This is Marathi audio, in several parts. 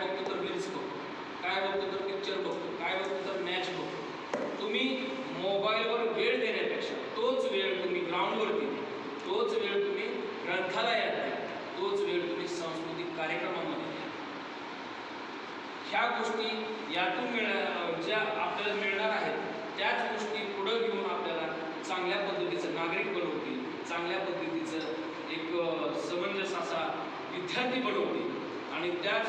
बघतो तर रील्स बघतो काय बघतो तर पिक्चर बघतो काय बघतो तर मॅच बघतो. तुम्ही मोबाईलवर वेळ देण्यापेक्षा तोच वेळ तुम्ही ग्राउंडवरती द्या तोच वेळ तुम्ही ग्रंथालयात द्या तोच वेळ तुम्ही सांस्कृतिक कार्यक्रमामध्ये द्या. ह्या गोष्टी यातून मिळणार ज्या आपल्याला मिळणार आहेत त्याच गोष्टी पुढं घेऊन आपल्याला चांगल्या पद्धतीचं नागरिक बनवतील चांगल्या पद्धतीचं एक समंजस असा विद्यार्थी बनवतील. आणि त्याच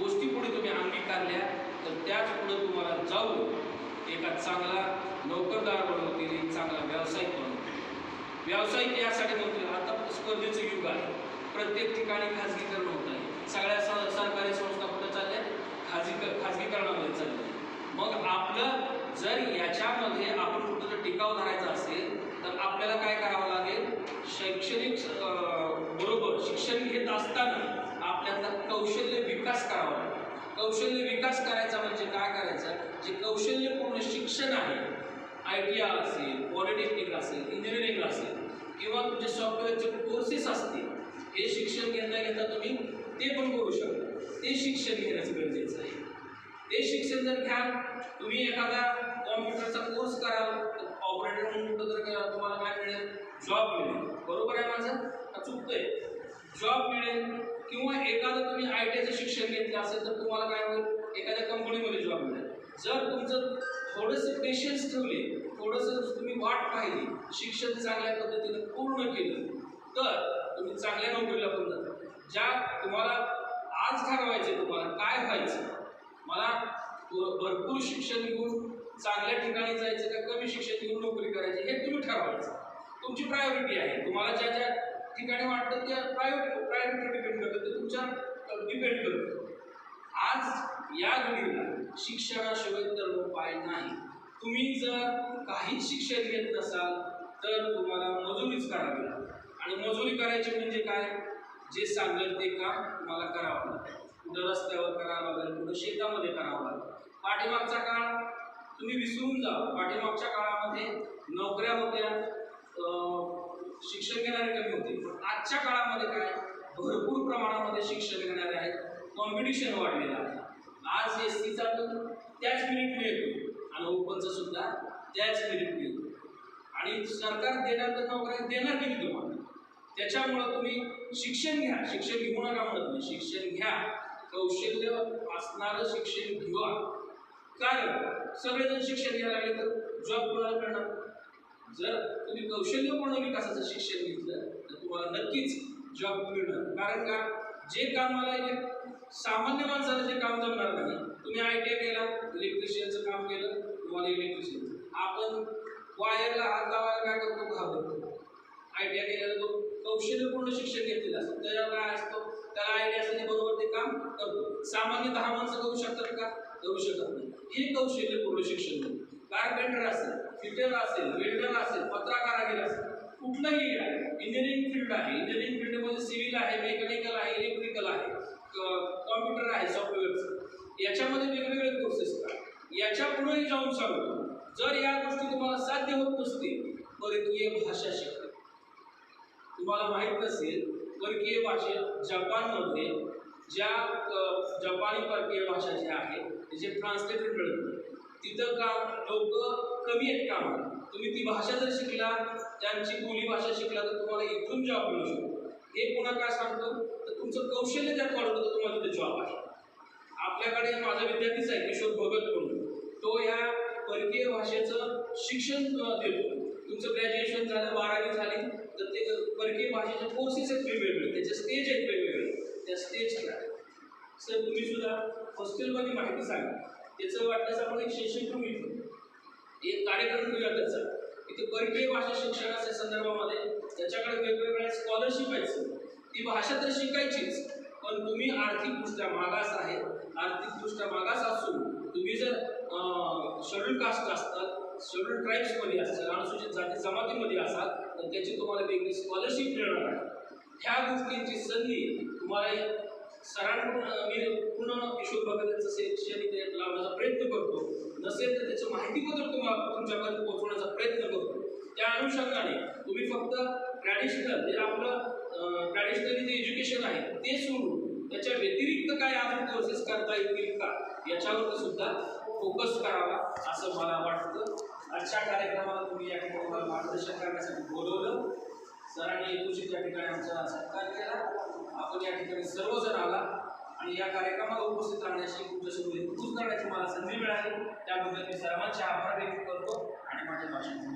गोष्टी पुढे तुम्ही अंगीकारल्या तर त्याच पुढे तुम्हाला जाऊन एका चांगला नोकरदार बनवतील एक चांगला व्यावसायिक बनवतील व्यावसायिक यासाठी म्हणतो आता स्पर्धेचं युग आहे. प्रत्येक ठिकाणी खाजगीकरण होत आहे. सगळ्या स- सरकारी संस्था कुठं चालल्या? खाजगी खाजगीकरणामध्ये चालल्या. मग आपलं जर याच्यामध्ये आपण कुठं जर टिकाव धरायचा असेल तर आपल्याला काय करावं लागेल? शैक्षणिक बरोबर शिक्षण घेत असताना त्यांना कौशल्य विकास करावा लागतो कौशल्य विकास करायचा म्हणजे काय करायचं? जे कौशल्यपूर्ण शिक्षण आहे आय टी आर असेल पॉलिटेक्निक असेल इंजिनिअरिंग असेल किंवा तुमचे सॉफ्टवेअरचे कोर्सेस असतील हे शिक्षण घेता घेता तुम्ही ते पण करू शकता. ते शिक्षण घेण्याचं गरजेचं आहे. ते शिक्षण जर घ्याल तुम्ही एखादा कॉम्प्युटरचा कोर्स कराल ऑपरेटर म्हणून कुठं जर का तुम्हाला काय मिळेल? जॉब मिळेल. बरोबर आहे माझं? का चुकतंय? जॉब मिळेल. किंवा एखादं तुम्ही आय टी आयचं शिक्षण घेतलं असेल तर तुम्हाला काय होईल? एखाद्या कंपनीमध्ये जॉब मिळेल. जर तुमचं थोडंसं पेशन्स ठेवले थोडंसं तुम्ही वाट पाहिली शिक्षण चांगल्या पद्धतीनं पूर्ण केलं तर तुम्ही चांगल्या नोकरीला पण जाता. ज्या तुम्हाला आज ठरवायचे तुम्हाला काय व्हायचं मला भरपूर शिक्षण घेऊन चांगल्या ठिकाणी जायचं का कमी शिक्षण घेऊन नोकरी करायची हे तुम्ही ठरवायचं. तुमची प्रायोरिटी आहे. तुम्हाला ज्या ज्या ठिकाणी वाटतं ते प्रायव्हेट प्रायोरिटी डिपेंड करतं ते तुमच्या डिपेंड करतं. आज या घडीला शिक्षणाशिवाय तर उपाय नाही. तुम्ही जर काहीच शिक्षण घेत नसाल तर तुम्हाला मजुरीच करावी लागेल. आणि मजुरी करायची म्हणजे काय? जे सांगेल ते काम तुम्हाला करावं लागेल. कुठं रस्त्यावर करावं लागेल कुठं शेतामध्ये करावं लागेल. पाठीमागचा काळ तुम्ही विसरून जा पाठीमागच्या काळामध्ये नोकऱ्या होत्या शिक्षण घेणारे कमी आजच्या काळामध्ये काय? भरपूर प्रमाणामध्ये शिक्षण घेणारे आहेत. कॉम्पिटिशन वाढलेलं आहे. आज एस टीचा पण त्याच मिनिटने येतो. आणि ओपनचा सुद्धा त्याच मिनिटने येतो. आणि सरकार देणार तर नोकऱ्या देणार किती तुम्हाला? त्याच्यामुळं तुम्ही शिक्षण घ्या. शिक्षण घेऊ नका म्हणत नाही. शिक्षण घ्या. कौशल्य असणारं शिक्षण घेवा. कारण सगळेजण शिक्षण घ्यायला लागले तर जॉब कोणाला करणार. जर तुम्ही कौशल्यपूर्ण विकासाचं शिक्षण घेतलं तर तुम्हाला नक्कीच जॉब मिळणार. कारण का? जे कामाला एक सामान्य माणसाला जे काम जमणार नाही तुम्ही आय टी आय केला इलेक्ट्रिशियनचं काम केलं तुम्हाला इलेक्ट्रिशियन आपण वायरला हात लावायला काय करतो? घाबरतो. आय टी आय केलेला तो कौशल्यपूर्ण शिक्षण घेतलेलं असतं. त्याला काय असतो? त्याला आयडिया असते बरोबर ते काम करतो. सामान्य दहा माणसं करू शकतात का? करू शकत नाही. हे कौशल्यपूर्ण शिक्षण होतं. कारपेंटर असेल फिटर असेल वेल्डर असेल पत्रकारागिरी असेल कुठलंही आहे इंजिनिअरिंग फील्ड आहे इंजिनिअरिंग फील्डमध्ये सिव्हिल आहे मेकॅनिकल आहे इलेक्ट्रिकल आहे कॉम्प्युटर आहे सॉफ्टवेअरचं याच्यामध्ये वेगवेगळे कोर्सेस करा याच्या पुढेही जाऊन सांगतो. जर या गोष्टी तुम्हाला साध्य होत नसतील परकीय भाषा शिका. तुम्हाला माहीत नसेल परकीय भाषे जपानमध्ये ज्या जपानी परकीय भाषा ज्या आहेत त्याचे ट्रान्सलेटर मिळत तिथं काम लोक कमी आहेत काम तुम्ही ती भाषा जर शिकला त्यांची बोली भाषा शिकला तर तुम्हाला इथून जॉब मिळू शकतो. हे पुन्हा काय सांगतो? तर तुमचं कौशल्य त्यात वाढवतं तर तुम्हाला तिथे जॉब आहे. आपल्याकडे माझा विद्यार्थीच आहे किशोर भगत म्हणून. तो या परकीय भाषेचं शिक्षण देतो. तुमचं ग्रॅज्युएशन झालं बारावी झाली तर ते परकीय भाषेचे कोर्सेस आहेत वेगवेगळे. त्याचे स्टेज आहेत वेगवेगळे. त्या स्टेजला सर तुम्ही सुद्धा हॉस्टेलमध्ये माहिती सांगा. त्याचं वाटल्यास आपण एक शैक्षणिक घेतो एक कार्यक्रम घेऊया त्याचा. इथे परकीय भाषा शिक्षणाच्या संदर्भामध्ये त्याच्याकडे वेगवेगळ्या स्कॉलरशिप आहेत. ती भाषा तर शिकायचीच पण तुम्ही आर्थिकदृष्ट्या मागास आहे. आर्थिकदृष्ट्या मागास असून तुम्ही जर शेड्यूल कास्ट असतात शेड्यूल ट्राईब्समध्ये असाल अनुसूचित जाती जमातीमध्ये असाल तर त्याची तुम्हाला वेगळी स्कॉलरशिप मिळणार आहे. ह्या गोष्टींची संधी तुम्हाला सरांकडून मी पूर्ण किशोर भगत यांचं शिक्षण इथे लावण्याचा प्रयत्न करतो. नसेल तर त्याचं माहितीपत्र तुम्हाला तुमच्यापर्यंत पोहोचवण्याचा प्रयत्न करतो. त्या अनुषंगाने तुम्ही फक्त ट्रॅडिशनल जे आपलं ट्रॅडिशनली जे एज्युकेशन आहे ते सोडून त्याच्या व्यतिरिक्त काय अजून कोर्सेस करता येतील का? याच्यावर सुद्धा फोकस करावा असं मला वाटतं. अशा कार्यक्रमाला तुम्ही या ठिकाणी मार्गदर्शन करण्यासाठी बोलवलं. सरांनी एकूशीत या ठिकाणी आमचा सत्कार केला. आपण या ठिकाणी सर्वजण आला आणि या कार्यक्रमाला उपस्थित राहण्याची तुमच्यासोबत इंट्रोड्यूस करण्याची मला संधी मिळाली. त्याबद्दल मी सर्वांचे आभार व्यक्त करतो आणि माझे भाषण